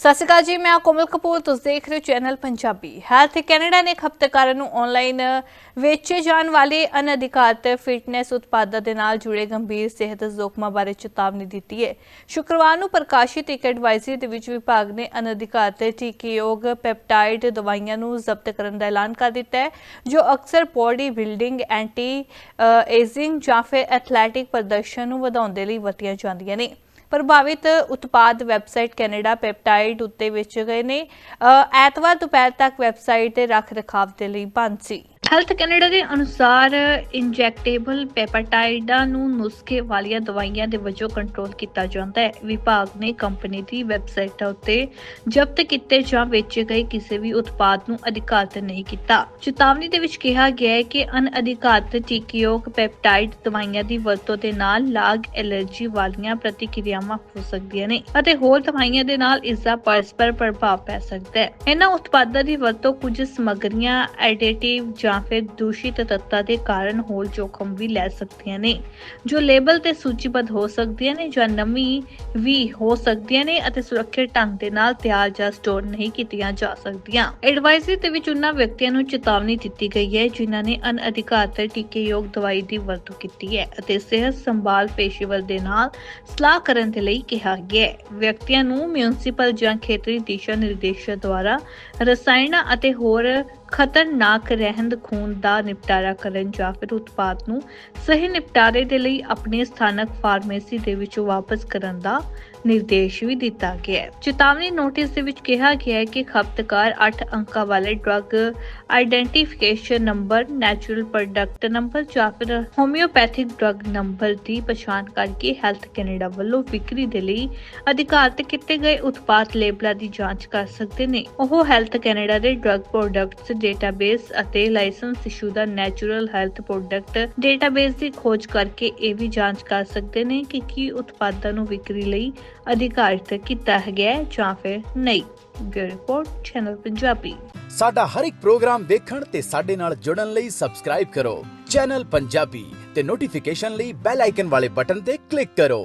ਸਤਿ ਸ਼੍ਰੀ ਅਕਾਲ ਜੀ, ਮੈਂ ਕੋਮਲ ਕਪੂਰ, ਤੁਸੀਂ ਦੇਖ ਰਹੇ ਹੋ ਚੈਨਲ ਪੰਜਾਬੀ। ਹੈਲਥ ਕੈਨੇਡਾ ਨੇ ਖਪਤਕਾਰਾਂ ਨੂੰ ਆਨਲਾਈਨ ਵੇਚੇ ਜਾਣ ਵਾਲੇ ਅਨਅਧਿਕਾਰਤ ਫਿਟਨੈਸ ਉਤਪਾਦਾਂ ਦੇ ਨਾਲ ਜੁੜੇ ਗੰਭੀਰ ਸਿਹਤ ਜ਼ੋਖਮਾਂ ਬਾਰੇ ਚੇਤਾਵਨੀ ਦਿੱਤੀ ਹੈ। ਸ਼ੁੱਕਰਵਾਰ ਨੂੰ ਪ੍ਰਕਾਸ਼ਿਤ ਇੱਕ ਐਡਵਾਈਜ਼ਰੀ ਦੇ ਵਿੱਚ ਵਿਭਾਗ ਨੇ ਅਨਅਧਿਕਾਰਤ ਟੀਕੇਯੋਗ ਪੈਪਟਾਈਡ ਦਵਾਈਆਂ ਨੂੰ ਜ਼ਬਤ ਕਰਨ ਦਾ ਐਲਾਨ ਕਰ ਦਿੱਤਾ ਹੈ, ਜੋ ਅਕਸਰ ਬੋਡੀ ਬਿਲਡਿੰਗ ਐਂਟੀ ਏਜ਼ਿੰਗ ਜਾਂ ਫਿਰ ਐਥਲੈਟਿਕ ਪ੍ਰਦਰਸ਼ਨ ਨੂੰ ਵਧਾਉਣ ਦੇ ਲਈ ਵਰਤੀਆਂ ਜਾਂਦੀਆਂ ਨੇ। ਪ੍ਰਭਾਵਿਤ ਉਤਪਾਦ ਵੈਬਸਾਈਟ ਕੈਨੇਡਾ ਪੈਪਟਾਈਡ ਉੱਤੇ ਵੇਚੇ ਗਏ ਨੇ। ਐਤਵਾਰ ਦੁਪਹਿਰ ਤੱਕ ਵੈਬਸਾਈਟ ਤੇ ਰੱਖ ਰਖਾਵ ਦੇ ਲਈ ਬੰਦ ਸੀ। ਹੈਲਥ ਕੈਨੇਡਾ ਦੇ ਅਨੁਸਾਰ ਇੰਜੈਕਟੇਬਲ ਪੈਪਟਾਈਡਾਂ ਨੂੰ ਨੁਸਖੇ ਵਾਲੀਆਂ ਦਵਾਈਆਂ ਦੇ ਵਜੋਂ ਕੰਟਰੋਲ ਕੀਤਾ ਜਾਂਦਾ ਹੈ। ਵਿਭਾਗ ਨੇ ਕੰਪਨੀ ਦੀ ਵੈਬਸਾਈਟ ਉੱਤੇ ਜ਼ਬਤ ਕੀਤੇ ਜਾਂ ਵੇਚੇ ਗਏ ਕਿਸੇ ਵੀ ਉਤਪਾਦ ਨੂੰ ਅਧਿਕਾਰਤ ਨਹੀਂ ਕੀਤਾ। ਚੇਤਾਵਨੀ ਦੇ ਵਿੱਚ ਕਿਹਾ ਗਿਆ ਹੈ ਕਿ ਅਨਅਧਿਕਾਰਤ ਟੀਕੇਯੋਗ ਪੈਪਟਾਈਡ ਦਵਾਈਆਂ ਦੀ ਵਰਤੋਂ ਦੇ ਨਾਲ ਲਾਗ ਐਲਰਜੀ ਵਾਲੀਆਂ ਪ੍ਰਤੀਕਿਰਿਆਵਾਂ ਹੋ ਸਕਦੀਆਂ ਨੇ ਅਤੇ ਹੋਰ ਦਵਾਈਆਂ ਦੇ ਨਾਲ ਇਸ ਦਾ ਪਰਸਪਰ ਪ੍ਰਭਾਵ ਪੈ ਸਕਦਾ ਹੈ। ਇਹਨਾਂ ਉਤਪਾਦਾਂ ਦੀ ਵਰਤੋਂ ਕੁਝ ਸਮੱਗਰੀਆਂ, ਐਡਿਟਿਵ ਜਾਂ ਫਿਰ ਦੂਸ਼ਿਤ ਤੱਤਾਂ ਦੇ ਕਾਰਨ ਹੋਰ ਜੋਖਮ ਵੀ ਲੈ ਸਕਦੀਆਂ ਨੇ, ਜੋ ਲੇਬਲ ਤੇ ਸੂਚੀਬੱਧ ਹੋ ਸਕਦੀਆਂ ਨੇ ਜਾਂ ਨਵੀਂ ਵੀ ਹੋ ਸਕਦੀਆਂ ਨੇ ਅਤੇ ਸੁਰੱਖਿਅਤ ਢੰਗ ਦੇ ਨਾਲ ਤਿਆਰ ਜਾਂ ਸਟੋਰ ਨਹੀਂ ਕੀਤੀਆਂ ਜਾ ਸਕਦੀਆਂ। ਐਡਵਾਈਜ਼ਰੀ ਦੇ ਵਿੱਚ ਉਹਨਾਂ ਵਿਅਕਤੀਆਂ ਨੂੰ ਚੇਤਾਵਨੀ ਦਿੱਤੀ ਗਈ ਹੈ, ਜਿਨ੍ਹਾਂ ਨੇ ਅਨਅਧਿਕਾਰਤ ਟੀਕੇਯੋਗ ਦਵਾਈ ਦੀ ਵਰਤੋਂ ਕੀਤੀ ਹੈ ਅਤੇ ਸਿਹਤ ਸੰਭਾਲ ਪੇਸ਼ੇਵਰ ਦੇ ਨਾਲ ਸਲਾਹ ਕਰਨ ਦੇ ਲਈ ਕਿਹਾ ਗਿਆ ਹੈ। ਵਿਅਕਤੀਆਂ ਨੂੰ ਮਿਊਨਿਸਪਲ ਜਾਂ ਖੇਤਰੀ ਦਿਸ਼ਾ ਨਿਰਦੇਸ਼ਾਂ ਦੁਆਰਾ ਰਸਾਇਣਾਂ ਅਤੇ ਹੋਰ ਖਤਰਨਾਕ ਰਹਿੰਦ ਖੂਨ ਦਾ ਨਿਪਟਾਰਾ ਕਰਨ ਜਾਂ ਫਿਰ ਉਤਪਾਦ ਨੂੰ ਸਹੀ ਨਿਪਟਾਰੇ ਦੇ ਲਈ ਆਪਣੇ ਸਥਾਨਕ ਫਾਰਮੇਸੀ ਦੇ ਵਿੱਚ ਵਾਪਸ ਕਰਨ ਦਾ ਨਿਰਦੇਸ਼ ਵੀ ਦਿੱਤਾ ਗਿਆ ਹੈ। ਚੇਤਾਵਨੀ ਨੋਟਿਸ ਦੇ ਵਿੱਚ ਕਿਹਾ ਗਿਆ ਹੈ ਕਿ ਖਪਤਕਾਰ 8 ਅੰਕਾਂ ਵਾਲੇ drug identification number, natural product number ਜਾਂ ਫਿਰ ਹੋਮਿਓਪੈਥਿਕ ਡਰੱਗ ਨੰਬਰ ਦੀ ਪਛਾਣ ਕਰਕੇ ਹੈਲਥ ਕੈਨੇਡਾ ਵੱਲੋਂ ਵਿਕਰੀ ਦੇ ਲਈ ਅਧਿਕਾਰਤ ਕੀਤੇ ਗਏ ਉਤਪਾਦ ਲੇਬਲਾਂ ਦੀ ਜਾਂਚ ਕਰ ਸਕਦੇ ਨੇ। ਉਹ ਹੈਲਥ ਕੈਨੇਡਾ ਦੇ ਡਰੱਗ ਪ੍ਰੋਡਕਟਸ ਡੇਟਾਬੇਸ ਅਤੇ ਲਾਇਸੈਂਸਸ਼ੁਦਾ ਨੈਚੁਰਲ ਹੈਲਥ ਪ੍ਰੋਡਕਟ ਡੇਟਾਬੇਸ ਦੀ ਖੋਜ ਕਰਕੇ ਇਹ ਵੀ ਜਾਂਚ ਕਰ ਸਕਦੇ ਨੇ ਕਿ ਕੀ ਉਤਪਾਦਾਂ ਨੂੰ ਵਿਕਰੀ ਲਈ ਅਧਿਕਾਰਿਤ ਕੀਤਾ ਗਿਆ ਹੈ ਜਾਂ ਫਿਰ ਨਹੀਂ। ਬਿਊਰੋ ਰਿਪੋਰਟ ਚੈਨਲ ਪੰਜਾਬੀ ਸਾਡਾ ਹਰ ਇੱਕ ਪ੍ਰੋਗਰਾਮ ਦੇਖਣ ਤੇ ਸਾਡੇ ਨਾਲ ਜੁੜਨ ਲਈ ਸਬਸਕ੍ਰਾਈਬ ਕਰੋ। ਚੈਨਲ ਪੰਜਾਬੀ ਤੇ ਨੋਟੀਫਿਕੇਸ਼ਨ ਲਈ ਬੈਲ ਆਈਕਨ ਵਾਲੇ ਬਟਨ ਤੇ ਕਲਿੱਕ ਕਰੋ।